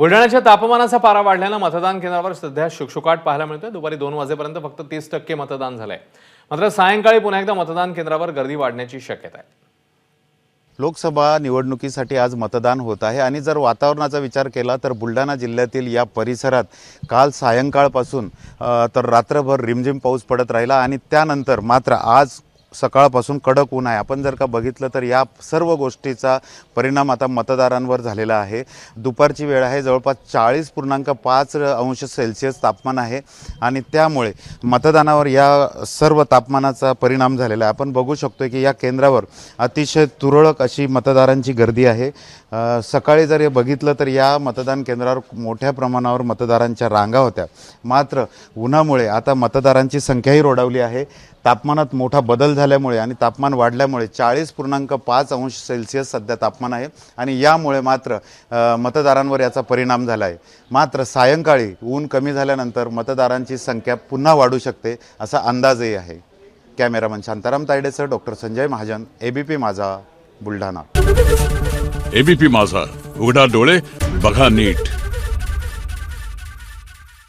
बुलढाण्याच्या तापमानाचा पारा वाढल्यानं मतदान केंद्रावर सध्या शुकशुकाट पाहायला मिळतोय. दुपारी दोन वाजेपर्यंत फक्त तीस टक्के मतदान झालंय. मात्र सायंकाळी पुन्हा एकदा मतदान केंद्रावर गर्दी वाढण्याची शक्यता आहे. लोकसभा निवडणुकीसाठी आज मतदान होत आहे आणि जर वातावरणाचा विचार केला तर बुलढाणा जिल्ह्यातील या परिसरात काल सायंकाळपासून तर रात्रभर रिमझिम पाऊस पडत राहिला आणि त्यानंतर मात्र आज सकाळपासून कडक ऊन आहे. आपण जर का बघितलं तर या सर्व गोष्टीचा परिणाम आता मतदारांवर झालेला आहे. दुपारची वेळ आहे जवळपास चाळीस पूर्णांक पाच अंश सेल्सिअस तापमान आहे आणि त्यामुळे मतदानावर या सर्व तापमानाचा परिणाम झालेला आहे. आपण बघू शकतो की या केंद्रावर अतिशय तुरळक अशी मतदारांची गर्दी आहे. सकाळी जर हे बघितलं तर या मतदान केंद्रावर मोठ्या प्रमाणावर मतदारांच्या रांगा होत्या. मात्र उन्हामुळे आता मतदारांची संख्याही रोडावली आहे. तापमानात मोठा बदल झाल्यामुळे आणि तापमान वाढल्यामुळे चाळीस पूर्णांक पाच अंश सेल्सिअस सध्या तापमान आहे. आणि यामुळे मात्र मतदारांवर याचा परिणाम झाला आहे मात्र सायंकाळी ऊन कमी झाल्यानंतर मतदारांची संख्या पुन्हा वाढू शकते असा अंदाजही आहे. Cameraman Shantaram तायडेसह doctor Sanjay Mahajan ABP Majha Buldhana. ABP माझा उघडा डोळे बघा नीट.